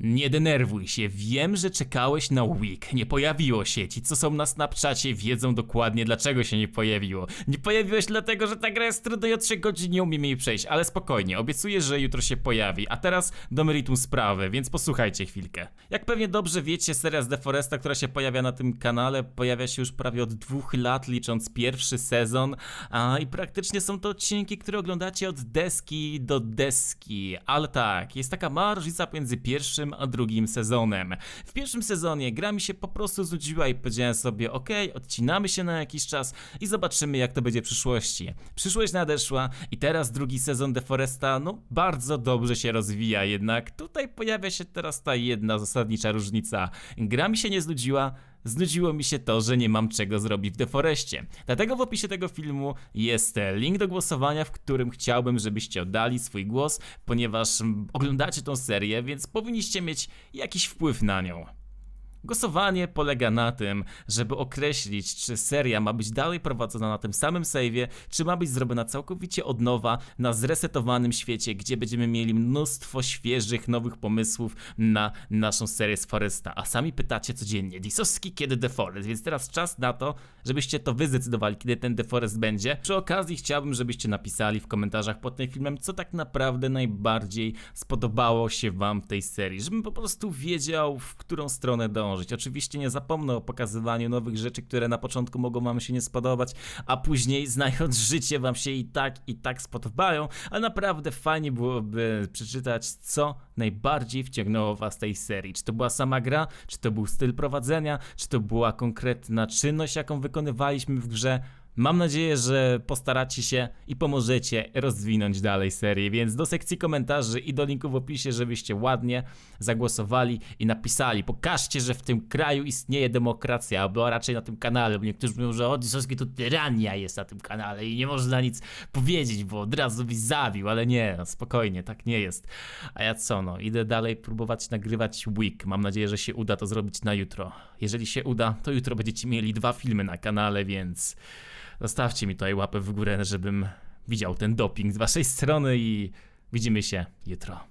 Nie denerwuj się, wiem, że czekałeś na week. Nie pojawiło się. Ci, co są na Snapchacie, wiedzą dokładnie, dlaczego się nie pojawiło. Nie pojawiłeś dlatego, że ta gra jest trudna i od 3 godzin nie umiem jej przejść, ale spokojnie, obiecuję, że jutro się pojawi. A teraz do meritum sprawy, więc posłuchajcie chwilkę. Jak pewnie dobrze wiecie, seria z Deforesta, która się pojawia na tym kanale, pojawia się już prawie od dwóch lat, licząc pierwszy sezon. A i praktycznie są to odcinki, które oglądacie od deski do deski. Ale tak, jest taka mała różnica pomiędzy pierwszym a drugim sezonem. W pierwszym sezonie gra mi się po prostu znudziła i powiedziałem sobie, ok, odcinamy się na jakiś czas i zobaczymy jak to będzie w przyszłości. Przyszłość nadeszła i teraz drugi sezon Deforesta, no bardzo dobrze się rozwija, jednak tutaj pojawia się teraz ta jedna zasadnicza różnica. Gra mi się nie znudziła, Znudziło mi się to, że nie mam czego zrobić w Deforestie. Dlatego w opisie tego filmu jest e, link do głosowania, w którym chciałbym, żebyście oddali swój głos, ponieważ oglądacie tą serię, więc powinniście mieć jakiś wpływ na nią. Głosowanie polega na tym, żeby określić, czy seria ma być dalej prowadzona na tym samym save'ie, czy ma być zrobiona całkowicie od nowa na zresetowanym świecie, gdzie będziemy mieli mnóstwo świeżych, nowych pomysłów na naszą serię z Foresta. A sami pytacie codziennie, Disowski kiedy The Forest, więc teraz czas na to, żebyście to wy zdecydowali, kiedy ten The Forest będzie. Przy okazji chciałbym, żebyście napisali w komentarzach pod tym filmem, co tak naprawdę najbardziej spodobało się wam w tej serii, żebym po prostu wiedział, w którą stronę dążyć. Oczywiście nie zapomnę o pokazywaniu nowych rzeczy, które na początku mogą wam się nie spodobać, a później znając życie wam się i tak, i tak spodobają, ale naprawdę fajnie byłoby przeczytać, co najbardziej wciągnęło was tej serii. Czy to była sama gra, czy to był styl prowadzenia, czy to była konkretna czynność, jaką wykonywaliśmy w grze. Mam nadzieję, że postaracie się i pomożecie rozwinąć dalej serię, więc do sekcji komentarzy i do linku w opisie, żebyście ładnie zagłosowali i napisali. Pokażcie, że w tym kraju istnieje demokracja, albo raczej na tym kanale, bo niektórzy mówią, że Odysowski to tyrania jest na tym kanale i nie można nic powiedzieć, bo od razu byś zabił, ale nie, no spokojnie, tak nie jest. A ja co, no, idę dalej próbować nagrywać week. Mam nadzieję, że się uda to zrobić na jutro. Jeżeli się uda, to jutro będziecie mieli dwa filmy na kanale, więc zostawcie mi tutaj łapę w górę, żebym widział ten doping z waszej strony i widzimy się jutro.